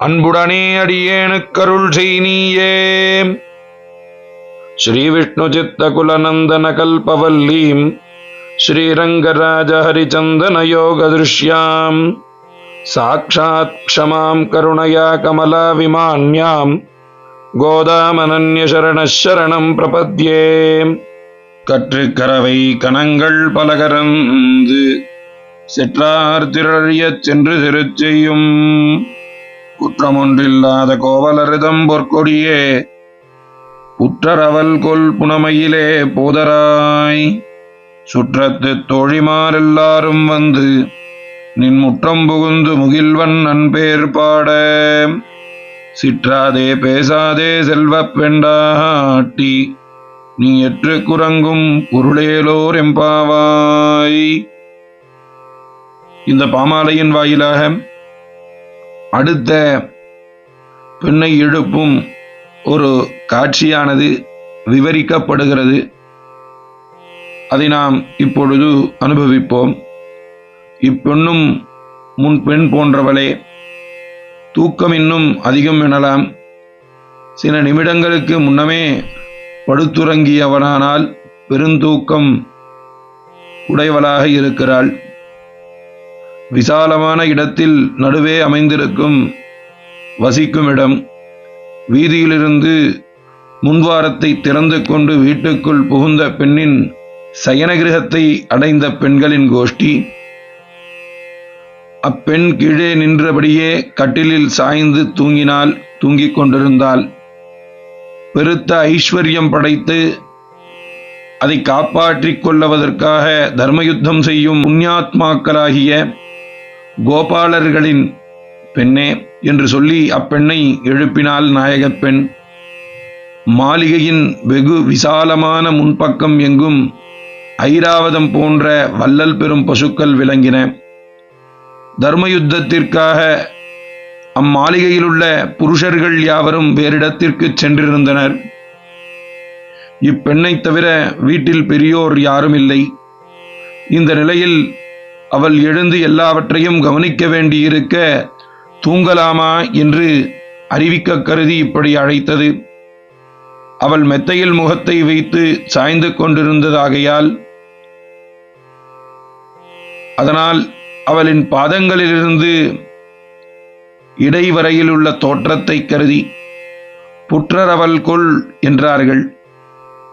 அன்புடனே அடியேனுக்கருள் செய் நீயே ஸ்ரீ விஷ்ணு சித்த குலநந்தன கல்பவல்லீம் ஸ்ரீரங்கராஜ ஹரிச்சந்தன யோக திருஷ்யாம். சாட்சாத் க்ஷமாம் கருணையா கமலா விமான்யாம் கோதாமனன்யசரணம் பிரபத்யே கற்றுக்கரவை கணங்கள் பலகரந்து செற்றார் திரழியச் சென்று திருச்செய்யும். குற்றமொன்றில்லாத கோவலரிதம் பொற்கொடியே. உற்றரவல் கொல் புனமையிலே போதராய். சுற்றத்து தோழிமாரெல்லாரும் வந்து நின் முற்றம் புகுந்து முகில்வன் நன்பேர் பாட. சிற்றாதே பேசாதே செல்வப் பெண்டாட்டி. நீ எற்று குரங்கும் பொருளேலோர் எம்பாவாய் இந்த பாமாலையின் வாயிலாக அடுத்த பெண்ணை எழுப்பும் ஒரு காட்சியானது விவரிக்கப்படுகிறது. அதை நாம் இப்பொழுது அனுபவிப்போம். இப்பெண்ணும் முன் பெண் போன்றவளே தூக்கம் இன்னும் அதிகம் எனலாம். சில நிமிடங்களுக்கு முன்னமே படுத்துறங்கியவனானால் பெருந்தூக்கம் உடையவளாக இருக்கிறாள். விசாலமான இடத்தில் நடுவே அமைந்திருக்கும் வசிக்கும் இடம் வீதியிலிருந்து முன்வாரத்தை திறந்து கொண்டு வீட்டுக்குள் புகுந்த பெண்ணின் சயனகிரகத்தை அடைந்த பெண்களின் கோஷ்டி. அப்பெண் கீழே நின்றபடியே கட்டிலில் சாய்ந்து தூங்கினால் தூங்கிக் கொண்டிருந்தாள். பெருத்த ஐஸ்வர்யம் படைத்து அதை காப்பாற்றிக் கொள்ளுவதற்காக தர்மயுத்தம் செய்யும் புண்ணியாத்மாக்களாகிய கோபாலர்களின் பெண்ணே என்று சொல்லி அப்பெண்ணை எழுப்பினாள் நாயகப் பெண். மாளிகையின் வெகு விசாலமான முன்பக்கம் எங்கும் ஐராவதம் போன்ற வல்லல் பெறும் பசுக்கள் விளங்கின. தர்மயுத்தத்திற்காக அம்மாளிகையிலுள்ள புருஷர்கள் யாவரும் வேறிடத்திற்கு சென்றிருந்தனர். இப்பெண்ணைத் தவிர வீட்டில் பெரியோர் யாரும் இல்லை இந்த நிலையில் அவள் எழுந்து எல்லாவற்றையும் கவனிக்க வேண்டியிருக்க தூங்கலாமா என்று அறிவிக்க கருதி இப்படி அழைத்தது. அவள் மெத்தையில் முகத்தை வைத்து சாய்ந்து கொண்டிருந்ததாகையால் அதனால் அவளின் பாதங்களிலிருந்து இடைவரையில் உள்ள தோற்றத்தை கருதி புற்றரவல் கொள் என்றார்கள்.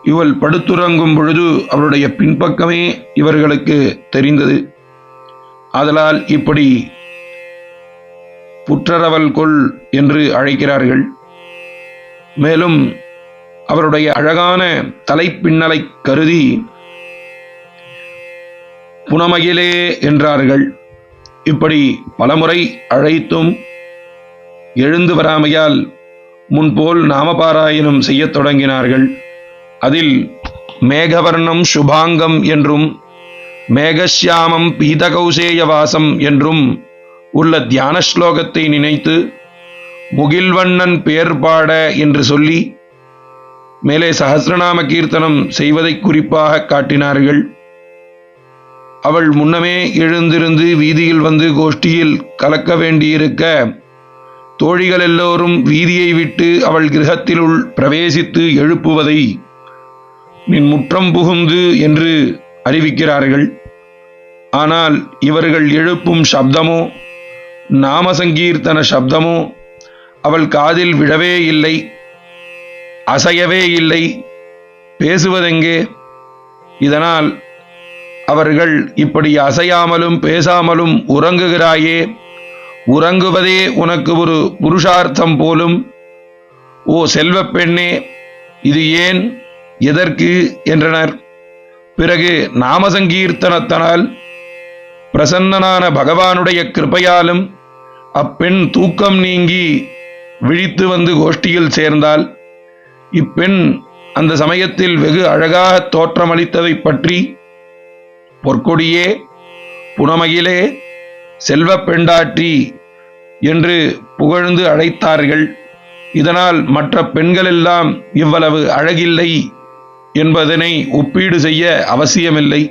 இவள் படுத்துறங்கும் பொழுது அவளுடைய பின்பக்கமே இவர்களுக்கு தெரிந்தது. ஆதலால் இப்படி புற்றரவல் கொள் என்று அழைக்கிறார்கள். மேலும் அவருடைய அழகான தலைப்பின்னலை கருதி புனமகிலே என்றார்கள். இப்படி பலமுறை அழைத்தும் எழுந்து வராமையால் முன்போல் நாமபாராயணம் செய்யத் தொடங்கினார்கள். அதில் மேகவர்ணம் சுபாங்கம் என்றும் மேகசியாமம் பீதகௌசேயவாசம் என்றும் உள்ள தியான ஸ்லோகத்தை நினைத்து முகில்வண்ணன் பேர் பாட என்று சொல்லி மேலே சகசிரநாம கீர்த்தனம் செய்வதை குறிப்பாக காட்டினார்கள். அவள் முன்னமே எழுந்திருந்து வீதியில் வந்து கோஷ்டியில் கலக்க வேண்டியிருக்க தோழிகள் எல்லோரும் வீதியை விட்டு அவள் கிரகத்திலுள் பிரவேசித்து எழுப்புவதை நின் முற்றம் புகுந்து என்று அறிவிக்கிறார்கள். ஆனால் இவர்கள் எழுப்பும் சப்தமோ நாம சங்கீர்த்தன சப்தமோ அவள் காதில் விழவே இல்லை அசையவே இல்லை. பேசுவதெங்கே? இதனால் அவர்கள் இப்படி அசையாமலும் பேசாமலும் உறங்குகிறாயே உறங்குவதே உனக்கு ஒரு புருஷார்த்தம் போலும். ஓ செல்வப் பெண்ணே இது ஏன் எதற்கு? என்றனர். பிறகு நாமசங்கீர்த்தனத்தனால் பிரசன்னனான பகவானுடைய கிருபையாலும் அப்பெண் தூக்கம் நீங்கி விழித்து வந்து கோஷ்டியில் சேர்ந்தால் இப்பெண் அந்த சமயத்தில் வெகு அழகாக தோற்றமளித்ததைப் பற்றி பொற்கொடியே புனமகிலே செல்வ பெண்டாற்றி என்று புகழ்ந்து அழைத்தார்கள். இதனால் மற்ற பெண்களெல்லாம் இவ்வளவு அழகில்லை. என்பதனை ஒப்பீடு செய்ய அவசியமில்லை.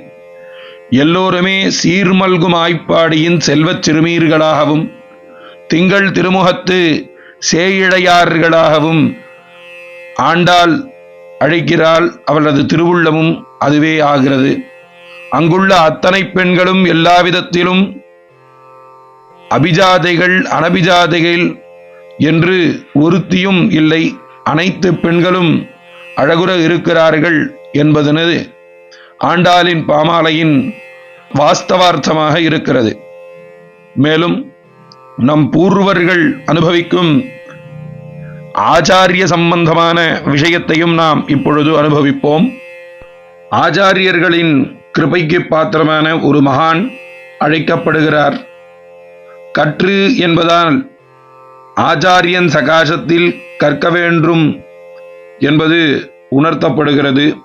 எல்லோருமே சீர்மல்கும் ஆய்ப்பாடியின் செல்வச் சிறுமீர்களாகவும் திங்கள் திருமுகத்து சேயிழையார்களாகவும் ஆண்டாள் அழைக்கிறாள் அவளது திருவுள்ளமும் அதுவே ஆகிறது. அங்குள்ள அத்தனை பெண்களும் எல்லாவிதத்திலும் அபிஜாதைகள் அனபிஜாதைகள் என்று ஒருத்தியும் இல்லை. அனைத்து பெண்களும் அழகுற இருக்கிறார்கள் என்பதனது ஆண்டாளின் பாமாலையின் வாஸ்தவார்த்தமாக இருக்கிறது. மேலும் நம் பூர்வர்கள் அனுபவிக்கும் ஆச்சாரிய சம்பந்தமான விஷயத்தையும் நாம் இப்பொழுது அனுபவிப்போம். ஆச்சாரியர்களின் கிருபைக்கு பாத்திரமான ஒரு மகான் அழைக்கப்படுகிறார். கற்று என்பதால் ஆச்சாரியன் சகாசத்தில் கற்க வேண்டும் என்பது உணர்த்தப்படுகிறது.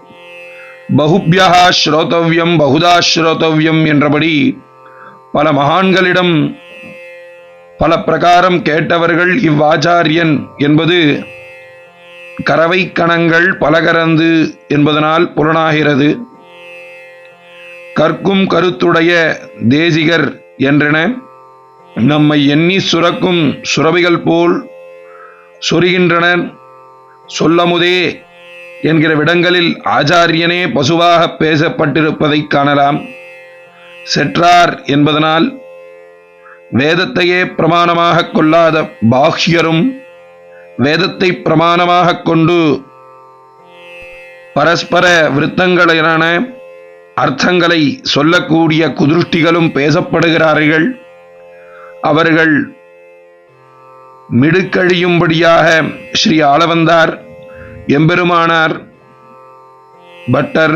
பகுபியா ஸ்ரோதவ்யம் பகுதா ஸ்ரோதவ்யம் என்றபடி பல மகான்களிடம் பல பிரகாரம் கேட்டவர்கள் இவ்வாச்சாரியன் என்பது கறவை கணங்கள் பலகரந்து என்பதனால் புலனாகிறது. கற்கும் கருத்துடைய தேசிகர் என்றென நம்மை எண்ணி சுரக்கும் சுரபிகள் போல் சொருகின்றனர். சொல்லமுதே என்கிற விடங்களில் ஆச்சாரியனே பசுவாக பேசப்பட்டிருப்பதைக் காணலாம். செற்றார் என்பதனால் வேதத்தையே பிரமாணமாக கொள்ளாத பாஹ்யரும் வேதத்தை பிரமாணமாக கொண்டு பரஸ்பர விருத்தங்களான அர்த்தங்களை சொல்லக்கூடிய குதிருஷ்டிகளும் பேசப்படுகிறார்கள். அவர்கள் மிடுக்கழியும்படியாக ஸ்ரீ ஆளவந்தார் எம்பெருமானார் பட்டர்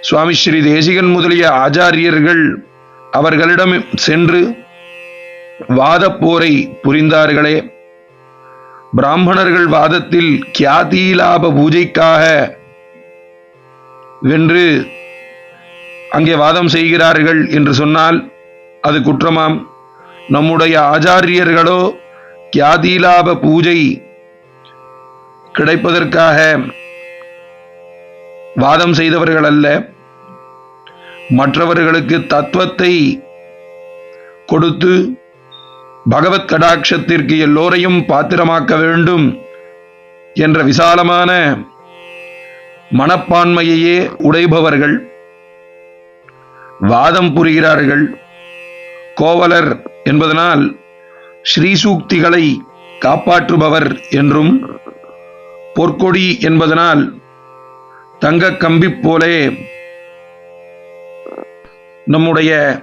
சுவாமி ஸ்ரீ தேசிகன் முதலிய ஆச்சாரியர்கள் அவர்களிடம் சென்று வாதப்போரை புரிந்தார்களே. பிராமணர்கள் வாதத்தில் கியாதி லாப பூஜைக்காக வென்று அங்கே வாதம் செய்கிறார்கள் என்று சொன்னால் அது குற்றமாம். நம்முடைய ஆச்சாரியர்களோ கியாதிலாப பூஜை கிடைப்பதற்காக வாதம் செய்தவர்கள் அல்ல. மற்றவர்களுக்கு தத்துவத்தை கொடுத்து பகவத் கடாட்சத்திற்கு எல்லோரையும் பாத்திரமாக்க வேண்டும் என்ற விசாலமான மனப்பான்மையையே உடைபவர்கள் வாதம் புரிகிறார்கள். கோவலர் என்பதனால் ஸ்ரீசூக்திகளை காப்பாற்றுபவர் என்றும் பொற்கொடி என்பதனால் தங்கக் கம்பி போலே நம்முடைய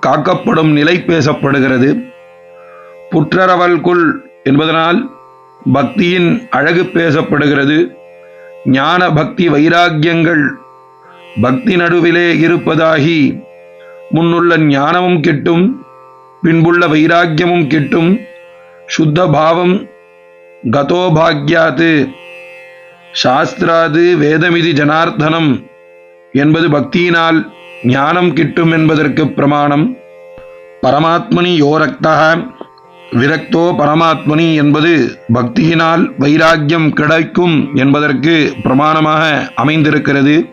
காக்கப்படும் நிலை பேசப்படுகிறது. புற்றரவல்குள் என்பதனால் பக்தியின் அழகு பேசப்படுகிறது. ஞான பக்தி வைராக்கியங்கள் பக்தி நடுவிலே இருப்பதாகி முன்னுள்ள ஞானமும் கிட்டும். பின்புள்ள வைராக்கியமும் கிட்டும். சுத்த பாவம் கதோபாக்யாது. சாஸ்திராது வேதமிதி ஜனார்த்தனம் என்பது பக்தியினால் ஞானம் கிட்டும் என்பதற்கு பிரமாணம். பரமாத்மனி யோரக்தா விரக்தோ பரமாத்மனி என்பது பக்தியினால் வைராக்கியம் கிடைக்கும் என்பதற்கு பிரமாணமாக அமைந்திருக்கிறது.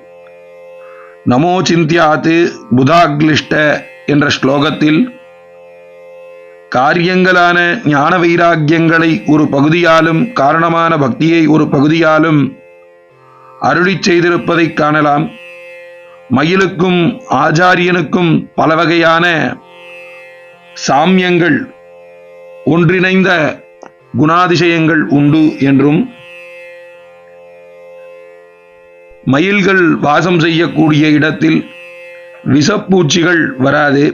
நமோ சிந்தியாத்து புதாக்லிஷ்ட என்ற ஸ்லோகத்தில் காரியங்களான ஞான வைராக்கியங்களை ஒரு பகுதியாலும் காரணமான பக்தியை ஒரு பகுதியாலும் அருளி செய்திருப்பதை காணலாம். மயிலுக்கும் ஆச்சாரியனுக்கும் பல வகையான சாமியங்கள் ஒன்றிணைந்த குணாதிசயங்கள் உண்டு என்றும் மயில்கள் வாசம் செய்யக்கூடிய இடத்தில் விஷப்பூச்சிகள் வராது.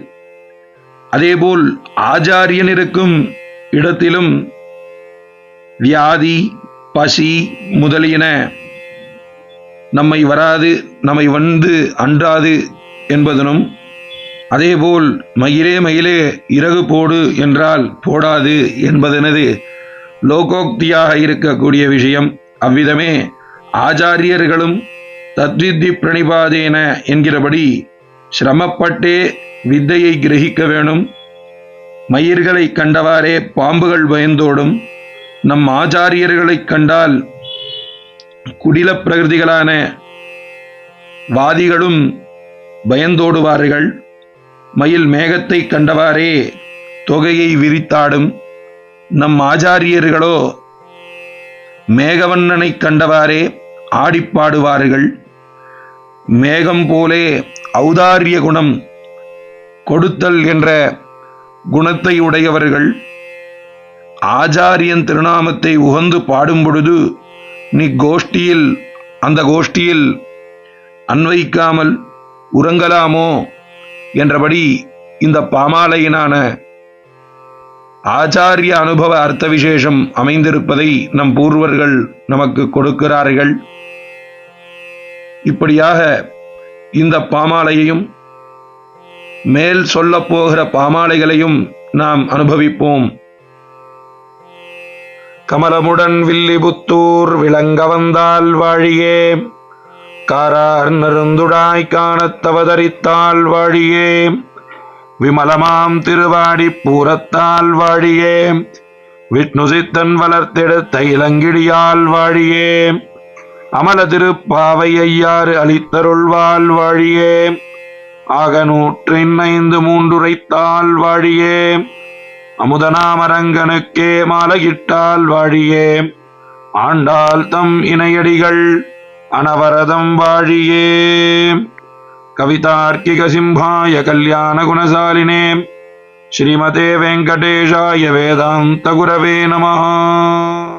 அதேபோல் ஆச்சாரியன் இருக்கும் இடத்திலும் வியாதி பசி முதலியன நம்மை வராது நம்மை வந்து அன்றாது என்பதனும் அதேபோல் மயிலே மயிலே இறகு போடு என்றால் போடாது என்பதனது லோகோக்தியாக இருக்கக்கூடிய விஷயம். அவ்விதமே ஆச்சாரியர்களும் தத்வித்தி பிரணிபாதேன என்கிறபடி சிரமப்பட்டே வித்தையை கிரகிக்க வேணும். மயிர்களை கண்டவாறே பாம்புகள் பயந்தோடும் நம் ஆச்சாரியர்களைக் கண்டால் குடில பிரகிருதிகளான வாதிகளும் பயந்தோடுவார்கள். மயில் மேகத்தை கண்டவாறே தொகையை விரித்தாடும். நம் ஆச்சாரியர்களோ மேகவண்ணனை கண்டவாறே ஆடிப்பாடுவார்கள். மேகம் போலே ஔதாரிய குணம் கொடுத்தல் என்ற குணத்தை உடையவர்கள் ஆச்சாரியன் திருநாமத்தை உகந்து பாடும் பொழுது நீ கோஷ்டியில் அந்த கோஷ்டியில் அன்வைக்காமல் உறங்கலாமோ என்றபடி இந்த பாமாலையினான ஆச்சாரிய அனுபவ அர்த்த விசேஷம் அமைந்திருப்பதை நம் பூர்வர்கள் நமக்கு கொடுக்கிறார்கள். இப்படியாக இந்த பாமாலையையும் மேல் சொல்லப் போகிற பாமாலைகளையும் நாம் அனுபவிப்போம். கமலமுடன் வில்லிபுத்தூர் விளங்க வந்தால் வாழியே. காரார் நருந்துடாய் காணத்தவதரித்தால் வாழியே. விமலமாம் திருவாடி பூரத்தால் வாழியே. விஷ்ணு சித்தன் வளர்த்தெடுத்த இளங்கிடியால் வாழியே. அமல திருப்பாவை ஐயாறு அளித்தருள்வாள் வாழியே. ஆக நூற்றின் ஐந்து மூன்றுரைத்தால் வாழியே. அமுதநாமரங்கனுக்கே மாலையிட்டால் வாழியே. ஆண்டாள் தம் இணையடிகள் அனவரதம் வாழியே. கவிதார்க்கிக சிம்ஹாய கல்யாண குணசாலினே. ஸ்ரீமதே வெங்கடேஷாய வேதாந்த குரவே நமஹா.